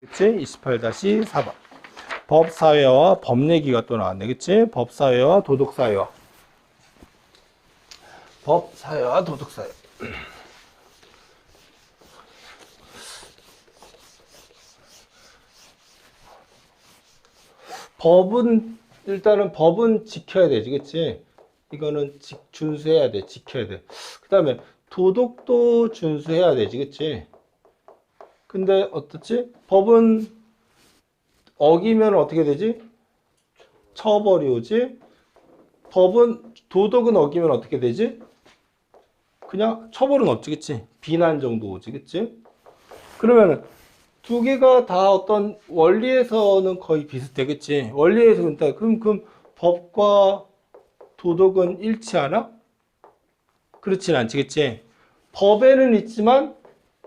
그치? 28-4번. 법사회와 법얘기가 또 나왔네. 그치? 법사회와 도덕사회와. 법사회와 도덕사회. 법은, 일단은 법은 지켜야 되지. 그치? 이거는 지- 준수해야 돼. 지켜야 돼. 그 다음에 도덕도 준수해야 되지. 그치? 근데 어떻지? 법은 어기면 어떻게 되지? 처벌이 오지? 법은 도덕은 어기면 어떻게 되지? 그냥 처벌은 없지, 그치? 비난 정도 오지, 그치? 그러면은 두 개가 다 어떤 원리에서는 거의 비슷해, 그치? 원리에서 근데 그럼 그럼 법과 도덕은 일치하나? 그렇진 않지, 그치? 법에는 있지만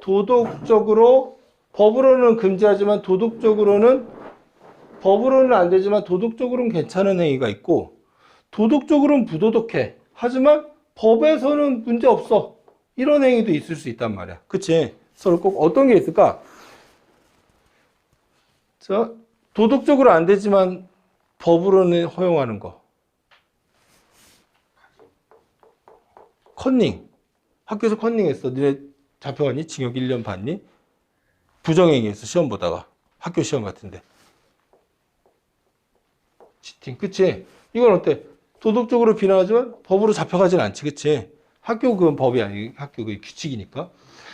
도덕적으로 법으로는 금지하지만 도덕적으로는 법으로는 안 되지만 도덕적으로는 괜찮은 행위가 있고 도덕적으로는 부도덕해. 하지만 법에서는 문제 없어. 이런 행위도 있을 수 있단 말이야. 그치? 서로 꼭 어떤 게 있을까? 자, 도덕적으로 안 되지만 법으로는 허용하는 거. 컨닝. 학교에서 컨닝했어. 니네 잡혀갔니? 징역 1년 받니? 부정행위했어. 시험 보다가. 학교 시험 같은데. 치팅. 그치? 이건 어때? 도덕적으로 비난하지만 법으로 잡혀가진 않지. 그치? 학교 그 법이 아니, 학교 그 규칙이니까.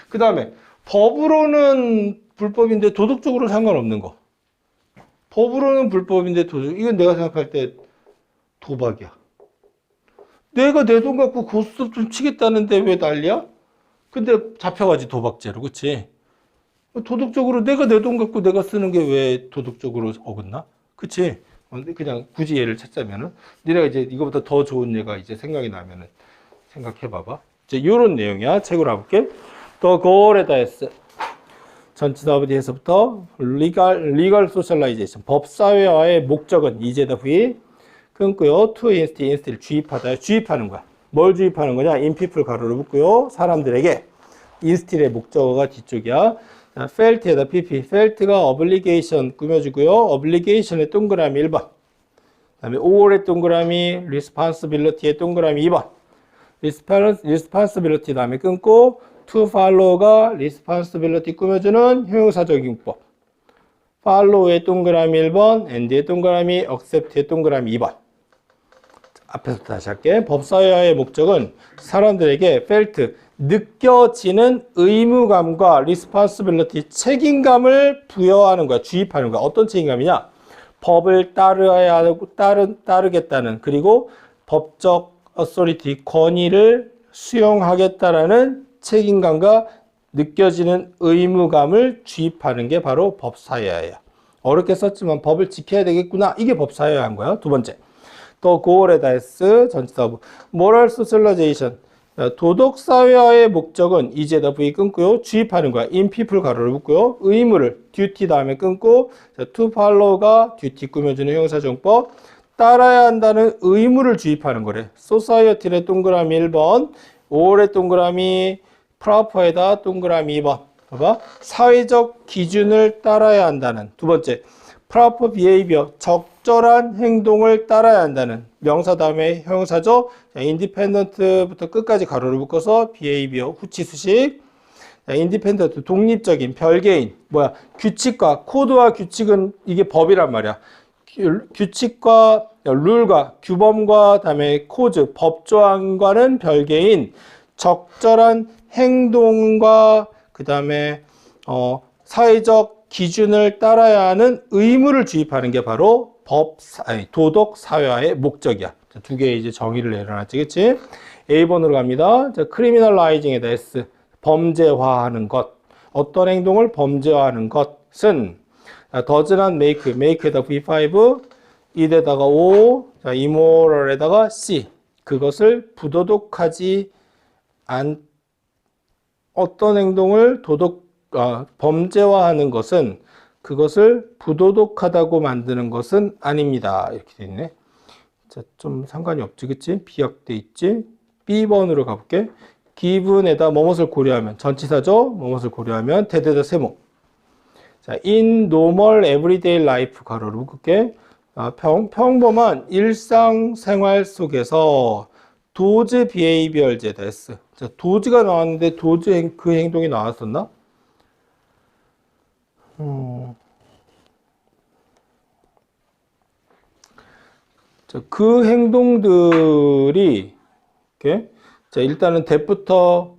그 다음에 법으로는 불법인데 도덕적으로 상관없는 거. 법으로는 불법인데 도덕, 이건 내가 생각할 때 도박이야. 내가 내 돈 갖고 고스톱 좀 치겠다는데 왜 난리야? 근데 잡혀가지 도박죄로, 그치? 도덕적으로 내가 내 돈 갖고 내가 쓰는 게 왜 도덕적으로 어긋나? 그치? 어, 그냥 굳이 예를 찾자면은, 니네가 이제 이거보다 더 좋은 예가 이제 생각이 나면은 생각해봐봐. 이제 요런 내용이야. 책으로 가볼게. 더. 전치사부 뒤에서부터 legal, legal socialization. 법사회화의 목적은 이제다 후이 끊고요. to instill, instill 주입하다. 주입하는 거야. 뭘 주입하는 거냐? people 가로를 묶고요. 사람들에게 instill의 목적어가 뒤쪽이야. 자, felt에다 pp. felt가 obligation 꾸며주고요. obligation의 동그라미 1번. 그다음에 all의 동그라미 responsibility의 동그라미 2번. respons- responsibility 다음에 끊고 to follow가 responsibility 꾸며주는 형용사적 용법. follow의 동그라미 1번, and의 동그라미, accept의 동그라미 2번. 앞에서 다시 할게. 법사회화의 목적은 사람들에게 felt, 느껴지는 의무감과 responsibility, 책임감을 부여하는 거야. 주입하는 거야. 어떤 책임감이냐? 법을 따르어야 하고, 따르, 따르겠다는, 그리고 법적 authority, 권위를 수용하겠다라는 책임감과 느껴지는 의무감을 주입하는 게 바로 법사회화야. 어렵게 썼지만 법을 지켜야 되겠구나. 이게 법사회화인 거야. 두 번째. 또 S 전치사부 moral socialization 도덕 사회화의 목적은 이제다 V 끊고요. 주입하는 거야. In people 가로를 묶고요. 의무를 duty 다음에 끊고 자, to follow가 duty 꾸며주는 형사정법. 따라야 한다는 의무를 주입하는 거래. Society의 동그라미 1번 5월의 동그라미 proper에다 동그라미 2번. 봐봐. 사회적 기준을 따라야 한다는 두 번째 proper behavior 적절한 행동을 따라야 한다는 명사 다음에 형용사죠. 자, independent부터 끝까지 가로를 묶어서 behavior 후치 수식. 자, independent 독립적인 별개인 뭐야 규칙과 코드와 규칙은 이게 법이란 말이야. 규- 규칙과 룰과 규범과 다음에 코드 법 조항과는 별개인 적절한 행동과 그 다음에 어, 사회적 기준을 따라야 하는 의무를 주입하는 게 바로 법, 사- 아니, 도덕 사회화의 목적이야. 자, 두 개의 이제 정의를 내려놨지, 그치? A번으로 갑니다. 자, criminalizing에다 S. 범죄화하는 것. 어떤 행동을 범죄화하는 것은, 자, not make, make에다 V5, 이에다가 O, 자, immoral에다가 C. 그것을 부도덕하지 않, 어떤 행동을 도덕, 아, 범죄화하는 것은 그것을 부도덕하다고 만드는 것은 아닙니다. 이렇게 돼 있네. 자, 좀 상관이 없지, 그치? 비약돼 있지? B번으로 가볼게. 기분에다 뭐뭇을 고려하면, 전치사죠? 뭐뭇을 고려하면, 대대다 세모. 자, in normal everyday life 가로를 묶을게. 아, 평, 평범한 일상생활 속에서 도즈 비헤이비얼 제 데스. 자, 도즈가 나왔는데 도즈 행, 그 행동이 나왔었나? 음. 자, 그 행동들이 이렇게 자, 일단은 대부터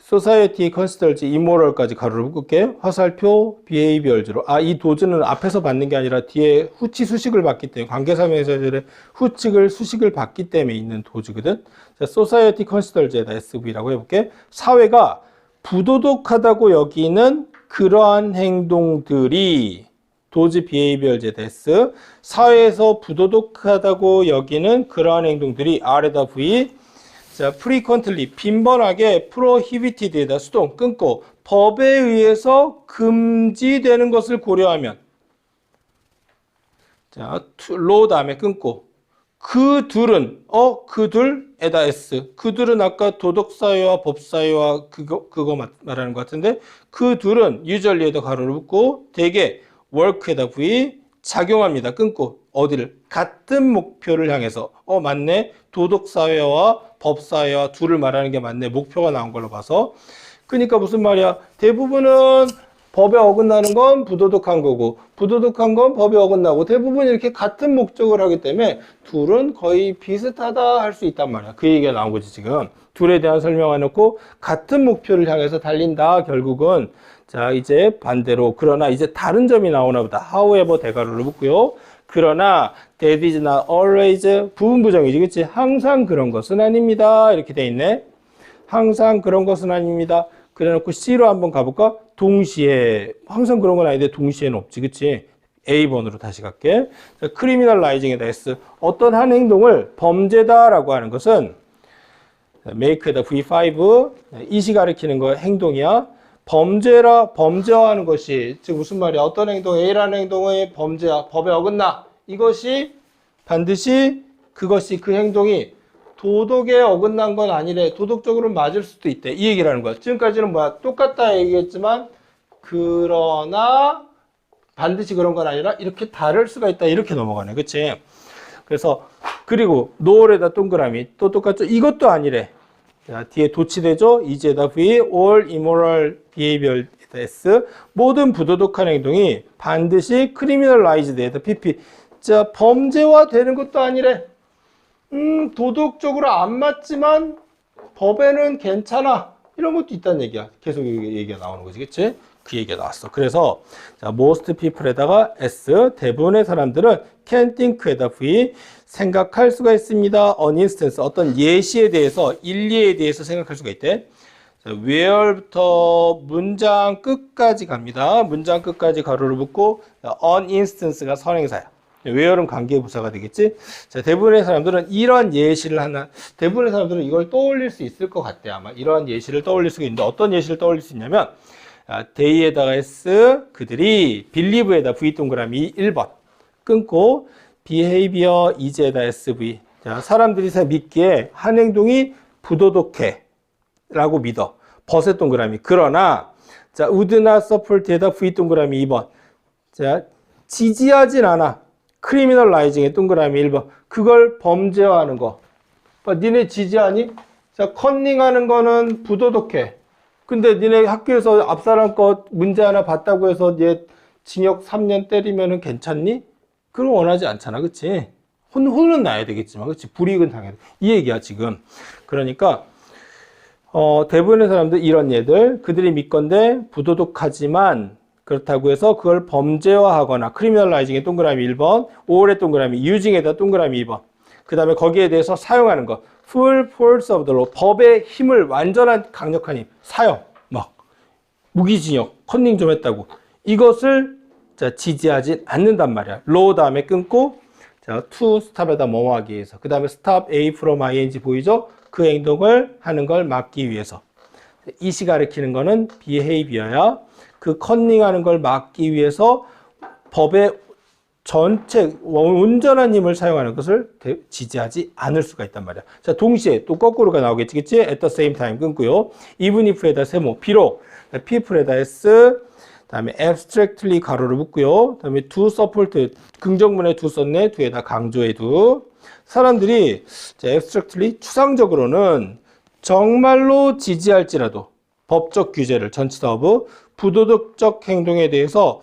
소사이어티 컨시더지 이모럴까지 가로를 묶을게. 화살표 비헤이비얼즈로. 아 이 도즈는 앞에서 받는 게 아니라 뒤에 후치 수식을 받기 때문에 관계사명사절의 후칙을 수식을 받기 때문에 있는 도즈거든. 자 소사이어티 컨시더즈에다 SV라고 해볼게. 사회가 부도덕하다고 여기는 그러한 행동들이 도즈 비헤이비얼 제데스 사회에서 부도덕하다고 여기는 그러한 행동들이 아래다 V 자, frequently 빈번하게 prohibited에다 수동 끊고 법에 의해서 금지되는 것을 고려하면 자, 로 다음에 끊고 그 둘은 어? 그 둘에다 s. 그 둘은 아까 도덕 사회와 법 사회와 그거 그거 말- 말하는 것 같은데 그 둘은 usually에다 가로를 붙고 대개 work에다 v 작용합니다. 끊고 어디를? 같은 목표를 향해서. 어 맞네. 도덕 사회와 법 사회와 둘을 말하는 게 맞네. 목표가 나온 걸로 봐서. 그러니까 무슨 말이야? 대부분은 법에 어긋나는 건 부도덕한 거고 부도덕한 건 법에 어긋나고 대부분 이렇게 같은 목적을 하기 때문에 둘은 거의 비슷하다 할 수 있단 말이야. 그 얘기가 나온 거지 지금. 둘에 대한 설명을 해놓고 같은 목표를 향해서 달린다 결국은. 자 이제 반대로 그러나 이제 다른 점이 나오나 보다. However 대가로를 붙고요. 그러나 that is not always 부분 부정이지 그치? 항상 그런 것은 아닙니다. 이렇게 돼 있네. 항상 그런 것은 아닙니다. 그래놓고 C로 한번 가볼까? 동시에 항상 그런 건 아닌데 동시에는 없지, 그치? A번으로 다시 갈게. 자, criminalizing에다 S. 어떤 한 행동을 범죄다라고 하는 것은 make에다 V5 이시 가리키는 거 행동이야. 범죄라 범죄화하는 것이 즉 무슨 말이야? 어떤 행동 A라는 행동의 범죄야 법에 어긋나 이것이 반드시 그것이 그 행동이 도덕에 어긋난 건 아니래. 도덕적으로 맞을 수도 있대. 이 얘기를 하는 거야. 지금까지는 뭐야? 똑같다 얘기했지만, 그러나 반드시 그런 건 아니라 이렇게 다를 수가 있다. 이렇게 넘어가네. 그치? 그래서, 그리고 노을에다 동그라미. 또 똑같죠? 이것도 아니래. 자, 뒤에 도치되죠? 이제다 V, all immoral behavior S. 모든 부도덕한 행동이 반드시 criminalized에다 PP. 자, 범죄화 되는 것도 아니래. 음, 도덕적으로 안 맞지만 법에는 괜찮아. 이런 것도 있다는 얘기야. 계속 이 얘기가 나오는 거지, 그치? 그 얘기가 나왔어. 그래서, 자, most people에다가 S, 대부분의 사람들은 can think에다 V, 생각할 수가 있습니다. on instance, 어떤 예시에 대해서, 일리에 대해서 생각할 수가 있대. 자, where부터 문장 끝까지 갑니다. 문장 끝까지 가로를 붙고, 자, on instance가 선행사야. Where는 관계 부사가 되겠지? 자, 대부분의 사람들은 이러한 예시를 하나, 대부분의 사람들은 이걸 떠올릴 수 있을 것 같아, 아마. 이러한 예시를 떠올릴 수가 있는데, 어떤 예시를 떠올릴 수 있냐면, 아, 데이에다가 S, 그들이, 빌리브에다 V 동그라미 1번. 끊고, behavior, 이제에다 SV. 자, 사람들이 다 믿기에 한 행동이 부도덕해. 라고 믿어. 버섯 동그라미. 그러나, 자, 우드나 서플트에다 V 동그라미 2번. 자, 지지하진 않아. 크리미널 라이징의 동그라미 1번. 그걸 범죄화하는 거. 봐, 니네 지지하니? 자, 컨닝하는 거는 부도덕해. 근데 니네 학교에서 앞사람 거 문제 하나 봤다고 해서 얘 징역 3년 때리면은 괜찮니? 그걸 원하지 않잖아. 그치? 혼, 혼은 나야 되겠지만, 그치? 불이익은 당해야 돼. 이 얘기야, 지금. 그러니까, 어, 대부분의 사람들 이런 얘들, 그들이 믿건데 부도덕하지만 그렇다고 해서 그걸 범죄화하거나 크리미널라이징의 동그라미 1번, 5월의 동그라미, 유징에다 동그라미 2번. 그 다음에 거기에 대해서 사용하는 거. full force of the law. 법의 힘을 완전한 강력한 힘. 사용. 막. 무기징역. 컨닝 좀 했다고. 이것을 자, 지지하지 않는단 말이야. law 다음에 끊고 자, to stop에다 뭐뭐 하기 위해서. 그 다음에 stop A from ing 보이죠? 그 행동을 하는 걸 막기 위해서. 이 시 가리키는 거는 behavior야. 그 컨닝하는 걸 막기 위해서 법의 전체 온전한 힘을 사용하는 것을 대- 지지하지 않을 수가 있단 말이야. 자, 동시에 또 거꾸로가 나오겠지, 그치? at the same time 끊고요. even if에다 세모, 비록, people에다 s, 다음에 abstractly 가로를 묶고요. 다음에 do support 긍정문에 두 썼네. 두에다 강조해 두. 사람들이 자, abstractly 추상적으로는 정말로 지지할지라도 법적 규제를 전치사 of 부도덕적 행동에 대해서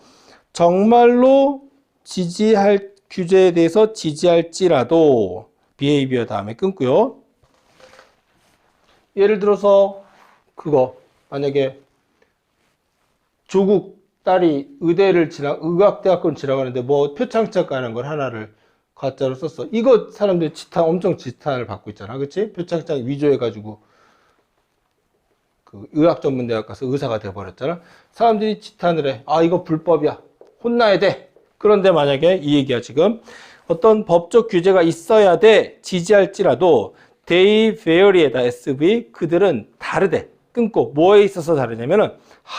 정말로 지지할 규제에 대해서 지지할지라도 behavior 다음에 끊고요. 예를 들어서 그거 만약에 조국 딸이 의대를 지나 의학대학교를 지나가는데 뭐 표창장 가는 걸 하나를 가짜로 썼어. 이거 사람들이 지탄 엄청 지탄을 받고 있잖아, 그렇지? 표창장 위조해가지고 그 의학 전문 대학 가서 의사가 돼 버렸잖아. 사람들이 지탄을 해. 아 이거 불법이야. 혼나야 돼. 그런데 만약에 이 얘기야 지금 어떤 법적 규제가 있어야 돼 지지할지라도 they vary에다 sv 그들은 다르대. 끊고 뭐에 있어서 다르냐면은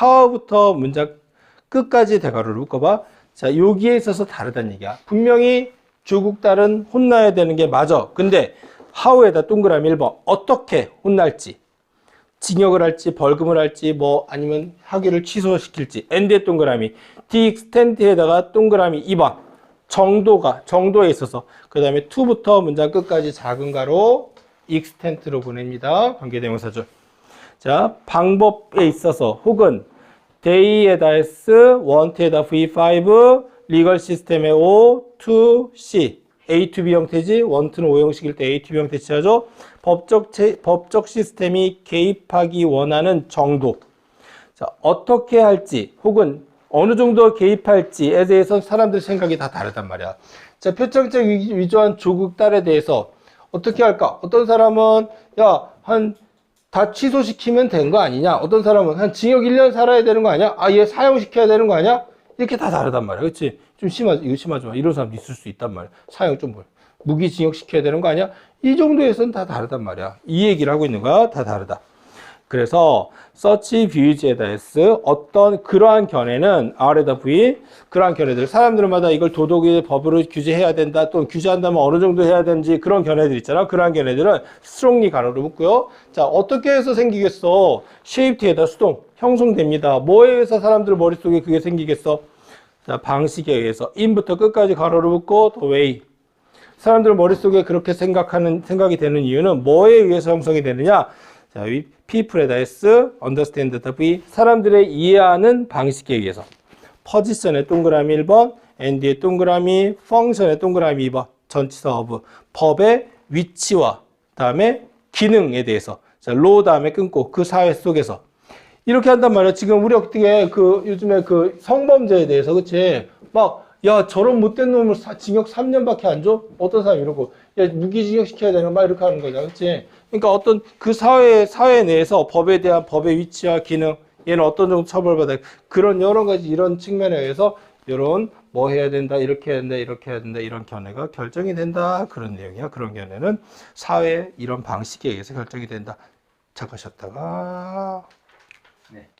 how부터 문장 끝까지 대괄호를 묶어봐. 자 여기에 있어서 다르다는 얘기야. 분명히 조국 딸은 혼나야 되는 게 맞아. 근데 how에다 동그라미 1번 어떻게 혼날지 징역을 할지 벌금을 할지 뭐 아니면 학위를 취소시킬지. 엔드에 동그라미. extent에다가 동그라미 2번. 정도가 정도에 있어서. 그 다음에 to부터 문장 끝까지 작은 가로 extent로 보냅니다. 관계대명사죠. 자 방법에 있어서 혹은 day에다 s want에다 v5 리걸 시스템의 o to c A to B 형태지 원투는 O 형식일 때 A to B 형태 취하죠. 법적 체, 법적 시스템이 개입하기 원하는 정도. 자, 어떻게 할지 혹은 어느 정도 개입할지에 대해서 사람들 생각이 다 다르단 말이야. 자, 표창장 위- 위조한 조국 딸에 대해서 어떻게 할까? 어떤 사람은 야, 한 다 취소시키면 된 거 아니냐? 어떤 사람은 한 징역 1년 살아야 되는 거 아니야? 아, 얘 사형시켜야 되는 거 아니야? 이렇게 다 다르단 말이야. 그치? 좀 심하지, 이거 심하지 마. 이런 사람도 있을 수 있단 말이야. 사형 좀 뭐, 무기징역 시켜야 되는 거 아니야? 이 정도에서는 다 다르단 말이야. 이 얘기를 하고 있는 거야. 다 다르다. 그래서 서치 S 어떤 그러한 견해는 R에다 V 그러한 견해들 사람들마다 이걸 도덕의 법으로 규제해야 된다 또는 규제한다면 어느 정도 해야 되는지 그런 견해들 있잖아 그러한 견해들은 strongly 가로로 묶고요 자 어떻게 해서 생기겠어 쉐입트에다 수동 형성됩니다 뭐에 의해서 사람들 머릿속에 그게 생기겠어 자 방식에 의해서 in부터 끝까지 가로로 묶고 또 way 사람들 머릿속에 그렇게 생각하는 생각이 되는 이유는 뭐에 의해서 형성이 되느냐? 자, 이 people에다 s, understand에다 v. 사람들의 이해하는 방식에 의해서. 포지션의 동그라미 1번, and의 동그라미, function의 동그라미 2번, 전치사 of 법의 위치와 다음에 기능에 대해서. 자, law 다음에 끊고 그 사회 속에서 이렇게 한단 말이야. 지금 우리 어떻게 그 요즘에 그 성범죄에 대해서 그치? 막 야 저런 못된 놈을 사- 징역 3년밖에 안 줘? 어떤 사람 이러고 야 무기징역 시켜야 거막 이렇게 하는 거잖아, 그치? 그러니까 어떤 그 사회 사회 내에서 법에 대한 법의 위치와 기능 얘는 어떤 정도 처벌받아 그런 여러 가지 이런 측면에 의해서 이런 뭐 해야 된다 이렇게 해야 된다 이렇게 해야 된다 이런 견해가 결정이 된다 그런 내용이야. 그런 견해는 사회 이런 방식에 의해서 결정이 된다. 잠깐 쉬었다가 ね